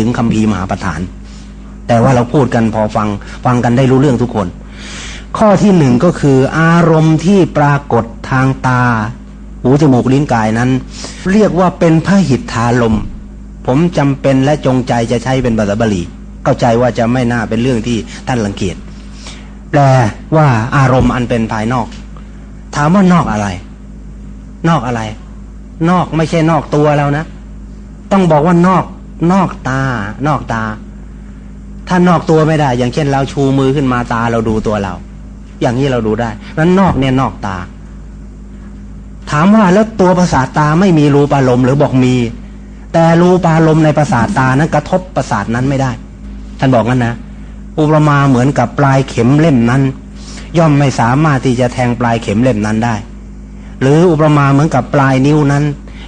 ถึงคำพีมหาประธาน แต่ว่าเราพูดกันพอฟังฟังกันได้รู้เรื่องทุกคน ข้อที่หนึ่งก็คือ อารมณ์ที่ปรากฏทางตา หูจมูกลิ้นกายนั้น เรียกว่าเป็นพระหิทธาลม ผมจำเป็นและจงใจจะใช้เป็นภาษาบาลีเข้าใจว่าจะไม่น่าเป็นเรื่องที่ท่านรังเกียจแปลว่าอารมณ์อันเป็นภายนอก ถามว่านอกอะไร นอกอะไร นอกไม่ใช่นอกตัวแล้วนะ ต้องบอกว่านอก นอกตา นอกตา ถ้านอกตัวไม่ได้ อย่างเช่นเราชูมือขึ้นมาตาเราดูตัวเรา อย่างนี้เราดูได้นั้นนอกเนี่ยนอกตา ถามว่าแล้วตัวประสาทตาไม่มีรูปารมณ์หรือบอกมี แต่รูปารมณ์ในประสาทตานั้นกระทบประสาทนั้นไม่ได้ ท่านบอกงั้นนะอุปมาเหมือนกับปลายเข็มเล่มนั้น ย่อมไม่สามารถที่จะแทงปลายเข็มเล่มนั้นได้ หรืออุปมาเหมือนกับปลายนิ้วนั้น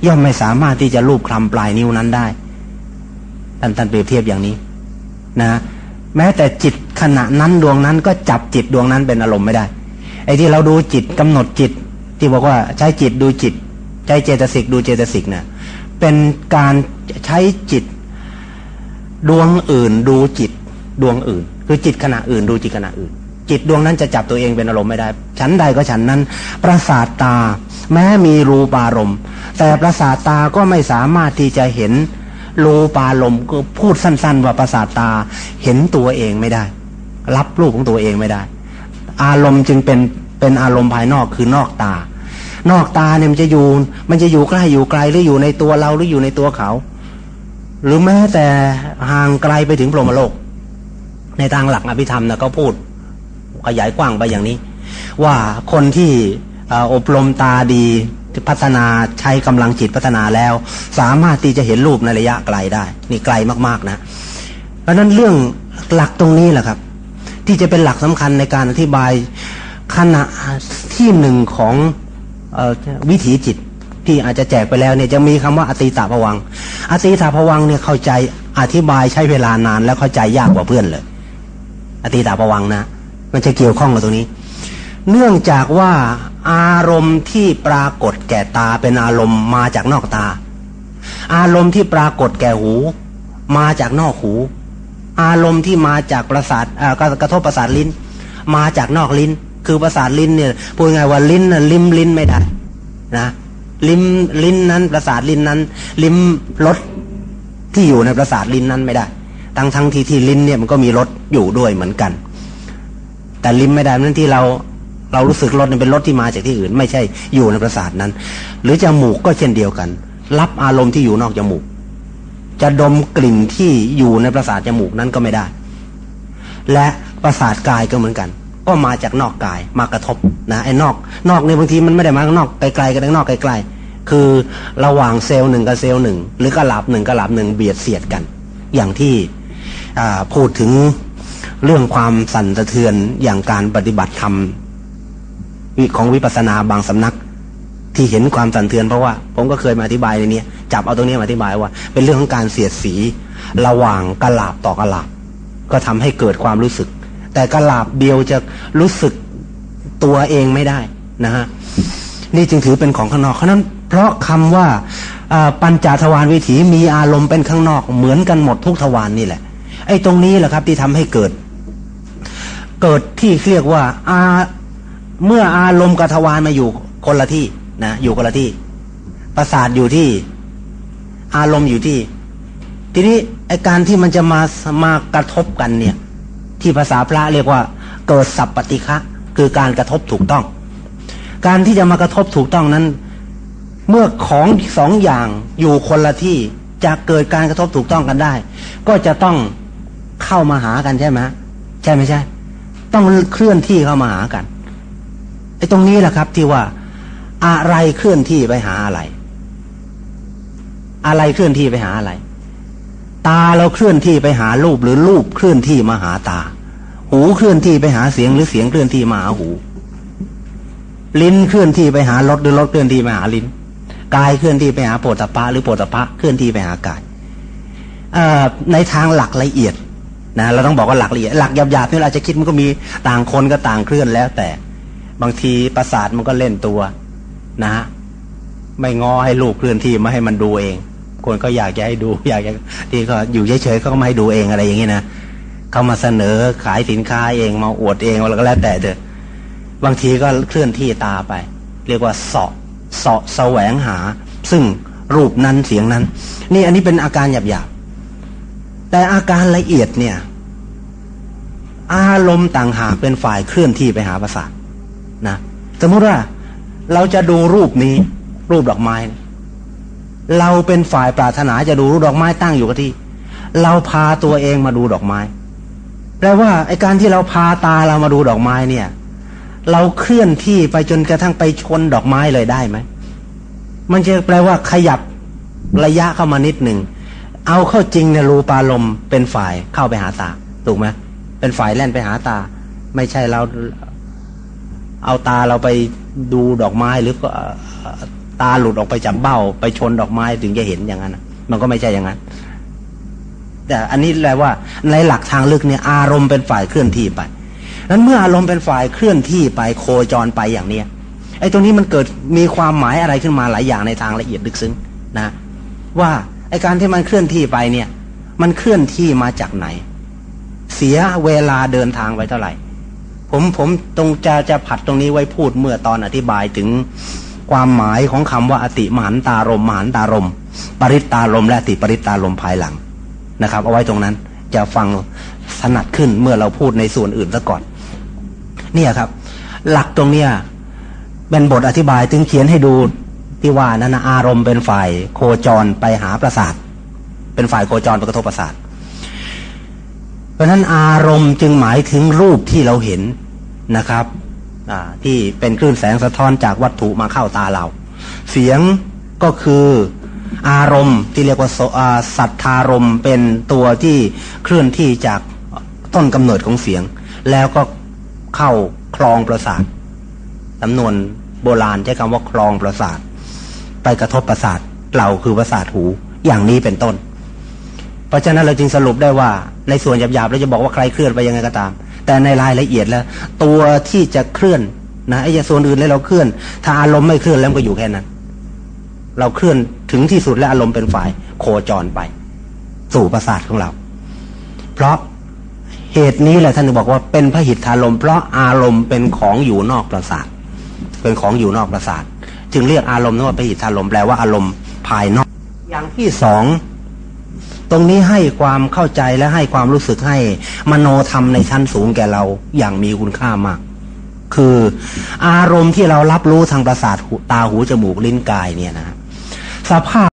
ย่อมไม่สามารถที่จะลูบคลำปลายนิ้วนั้นได้ ท่านท่านเปรียบเทียบอย่างนี้ นะ แม้แต่จิตขณะนั้นดวงนั้นก็จับจิตดวงนั้นเป็นอารมณ์ไม่ได้ ไอ้ที่เราดูจิตกำหนดจิต ที่บอกว่าใช้จิตดูจิต ใช้เจตสิกดูเจตสิกเนะ่ยเป็นการใช้จิตดวงอื่น ดูจิตดวงอื่น คือจิตขณะอื่น ดูจิตขณะอื่น จิตดวงนั้นจะจับตัวเองเป็นอารมณ์ไม่ได้ ฉันใดก็ฉันนั้น ประสาทตา แม้มีรูปารมณ์ แต่ประสาทตาก็ไม่สามารถที่จะเห็น รูปารมก็พูดสั้น ๆ ว่าประสาทตาเห็นตัวเองไม่ได้ รับรูปของตัวเองไม่ได้ อารมณ์จึงเป็นเป็นอารมณ์ภายนอกคือนอกตา นอกตาเนี่ยมันจะอยู่ มันจะอยู่ใกล้อยู่ไกลหรืออยู่ในตัวเราหรืออยู่ในตัวเขา หรือแม้แต่ห่างไกลไปถึงพรหมโลก ในทางหลักอภิธรรมนะก็พูดขยายกว้างไปอย่างนี้ ว่าคนที่อบรมตาดี พัฒนาใช้กำลังจิตพัฒนาแล้ว สามารถที่จะเห็นรูปในระยะไกลได้ นี่ไกลมากๆนะ เพราะนั้นเรื่องหลักตรงนี้แหละครับ ที่จะเป็นหลักสำคัญในการอธิบายขณะที่หนึ่งของอวิถีจิตที่อาจจะแจกไปแล้วเนี่ยจะมีคำว่าอติตาภวังอติตาภวังเนี่ยเข้าใจอธิบายใช้เวลานานแล้วเข้าใจยากกว่าเพื่อนเลย อติตาประวังนะ มันจะเกี่ยวข้องกับตรงนี้ เนื่องจากว่า อารมณ์ที่ปรากฏแก่ตาเป็นอารมณ์มาจากนอกตา อารมณ์ที่ปรากฏแก่หู มาจากนอกหู อารมณ์ที่มาจากประสาทกระทบประสาทลิ้น มาจากนอกลิ้น คือประสาทลิ้นเนี่ยพูดง่ายว่าลิ้นน่ะลิ้มลิ้นไม่ได้นะลิ้มลิ้นนั้นประสาทลิ้นนั้น ลิ้มรสที่อยู่ในประสาทลิ้นนั้นไม่ได้ ทั้งทั้งที่ที่ลิ้นเนี่ยมันก็มีรสอยู่ด้วยเหมือนกัน แต่ลิ้นไม่ได้นั่นที่เรา เรารู้สึกรสเป็นรสที่มาจากที่อื่น ไม่ใช่อยู่ในประสาทนั้น หรือจมูกก็เช่นเดียวกัน รับอารมณ์ที่อยู่นอกจมูก จะดมกลิ่นที่อยู่ในประสาทจมูกนั้นก็ไม่ได้ และประสาทกายก็เหมือนกัน ก็มาจากนอกกายมากระทบนะไอ้นอก นอกเนี่ยบางทีมันไม่ได้มาข้างนอกไกลๆกันข้างนอกไกลๆคือระหว่างเซลล์หนึ่งกับเซลล์หนึ่งหรือกระหลาบหนึ่งกระหลาบหนึ่งเบียดเสียดกัน อย่างที่พูดถึงเรื่องความสั่นสะเทือนอย่างการปฏิบัติธรรม ของวิปัสนาบางสำนัก ที่เห็นความสั่นเทือนเพราะว่า ผมก็เคยมาอธิบายในนี้จับเอาตรงนี้มาอธิบายว่า เป็นเรื่องของการเสียดสี ระหว่างกระลาบต่อกระลาบ ก็ทำให้เกิดความรู้สึก แต่กระลาบเดียวจะรู้สึกตัวเองไม่ได้นะฮะนี่จึงถือเป็นของข้างนอกเพราะนั้น เพราะคำว่าปัญจทวารวิถีมีอารมณ์เป็นข้างนอกเหมือนกันหมดทุกทวารนนี่แหละ ไอ้ตรงนี้แหละครับที่ทำให้เกิด เกิดที่เรียกว่าอา เมื่ออารมณ์กับทวารมาอยู่คนละที่นะอยู่คนละที่ ประสาทอยู่ที่ อารมณ์อยู่ที่ ทีนี้ไอการที่มันจะมามากระทบกันเนี่ย ที่ภาษาพระเรียกว่า เกิดสัพปฏิฆะคือการกระทบถูกต้อง การที่จะมากระทบถูกต้องนั้น เมื่อของสองอย่างอยู่คนละที่จะเกิดการกระทบถูกต้องกันได้ ก็จะต้องเข้ามาหากันใช่ไหมใช่ไม่ใช่ ต้องเคลื่อนที่เข้ามาหากัน อ้ตรงนี้แหละครับ ที่ว่าอะไรเคลื่อนที่ไปหาอะไร อะไรเคลื่อนที่ไปหาอะไร ตาเราเคลื่อนที่ไปหารูปหรือรูปเคลื่อนที่มาหาตา หูเคลื่อนที่ไปหาเสียงหรือเสียงเคลื่อนที่มาหาหู ลิ้นเคลื่อนที่ไปหารสหรือรสเคลื่อนที่มาหาลิ้นกายเคลื่อนที่ไปหาโปตปะหรือโปตปะเคลื่อนที่ไปหากายในทางหลักละเอียดนะเราต้องบอกว่าหลักละเอียดหลักหยาบๆนี่เราจะคิดมันก็มีต่างคนก็ต่างเคลื่อนแล้วแต่ บางทีประสาทมันก็เล่นตัวนะฮะไม่งอให้ลูกเคลื่อนที่มาให้มันดูเอง คนก็อยากจะให้ดู อยากจะที่ก็อยู่เฉยๆเขาก็ไม่ให้ดูเองอะไรอย่างนี้นะเขามาเสนอขายสินค้าเองมาอวดเองอะไรก็แล้วแต่เถอะบางทีก็เคลื่อนที่ตาไป เรียกว่าเสาะเสาะแสวงหา ซึ่งรูปนั้นเสียงนั้น นี่อันนี้เป็นอาการหยาบๆแต่อาการละเอียดเนี่ย อารมณ์ต่างหากเป็นฝ่ายเคลื่อนที่ไปหาประสาท นะสมมติว่าเราจะดูรูปนี้ รูปดอกไม้ เราเป็นฝ่ายปรารถนาจะดูรูปดอกไม้ตั้งอยู่กับที่ เราพาตัวเองมาดูดอกไม้แปลว่าไอการที่เราพาตาเรามาดูดอกไม้เนี่ย เราเคลื่อนที่ไปจนกระทั่งไปชนดอกไม้เลยได้ไหมมันจะแปลว่าขยับระยะเข้ามานิดหนึ่งเอาเข้าจริงเนี่ยรูปารมเป็นฝ่ายเข้าไปหาตาถูกไหมเป็นฝ่ายแล่นไปหาตา ไม่ใช่เรา เอาตาเราไปดูดอกไม้หรือก็ตาหลุดออกไปจากเบ้า ไปชนดอกไม้ถึงจะเห็นอย่างนั้นมันก็ไม่ใช่อย่างนั้น แต่อันนี้แปลว่าในหลักทางลึกเนี่ยอารมณ์เป็นฝ่ายเคลื่อนที่ไปนั้นเมื่ออารมณ์เป็นฝ่ายเคลื่อนที่ไปโคจรไปอย่างเนี้ยไอ้ตรงนี้มันเกิดมีความหมายอะไรขึ้นมาหลายอย่างในทางละเอียดลึกซึ้งนะว่าไอ้การที่มันเคลื่อนที่ไปเนี่ย มันเคลื่อนที่มาจากไหน เสียเวลาเดินทางไปเท่าไหร่ ผมผมตรงจะจะผัดตรงนี้ไว้พูดเมื่อตอนอธิบายถึงความหมายของคำว่าอติมหันตารมมหันตารม ปริตตารม และติปริตตารมภายหลังนะครับ เอาไว้ตรงนั้นจะฟังถนัดขึ้นเมื่อเราพูดในส่วนอื่นซะก่อน เนี่ยครับ หลักตรงเนี้ยเป็นบทอธิบายถึงเขียนให้ดูที่ว่านั้นอารมณ์เป็นฝ่ายโคจรไปหาประสาท เป็นฝ่ายโคจรไปกระทบประสาท เพราะนั้นอารมณ์จึงหมายถึงรูปที่เราเห็นนะครับที่เป็นคลื่นแสงสะท้อนจากวัตถุมาเข้าตาเรา เสียงก็คืออารมณ์ที่เรียกว่าสัทธารมเป็นตัวที่เคลื่อนที่จากต้นกำเนิดของเสียง แล้วก็เข้าคลองประสาทสำนวนโบราณใช้คำว่าคลองประสาท ไปกระทบประสาทเราคือประสาทหูอย่างนี้เป็นต้น เพราะฉะนั้นเราจึงสรุปได้ว่า ในส่วนหยาบๆเราจะบอกว่าใครเคลื่อนไปยังไงก็ตาม แต่ในรายละเอียดแล้ว ตัวที่จะเคลื่อนนะไอ้ส่วนอื่นแล้วเราเคลื่อน ถ้าอารมณ์ไม่เคลื่อนแล้วก็อยู่แค่นั้น เราเคลื่อนถึงที่สุดและอารมณ์เป็นฝ่าย โคจรไป สู่ประสาทของเรา เพราะเหตุนี้แหละท่านบอกว่าเป็นพระหิทธารมเพราะอารมณ์เป็นของอยู่นอกประสาท เป็นของอยู่นอกประสาท จึงเรียกอารมณ์ว่าพระหิทธารมแปลว่าอารมณ์ภายนอก อย่างที่สอง ตรงนี้ให้ความเข้าใจและให้ความรู้สึกให้มโนธรรมในชั้นสูงแก่เราอย่างมีคุณค่ามาก คืออารมณ์ที่เรารับรู้ทางประสาทตาหูจมูกลิ้นกายเนี่ยนะสภาพ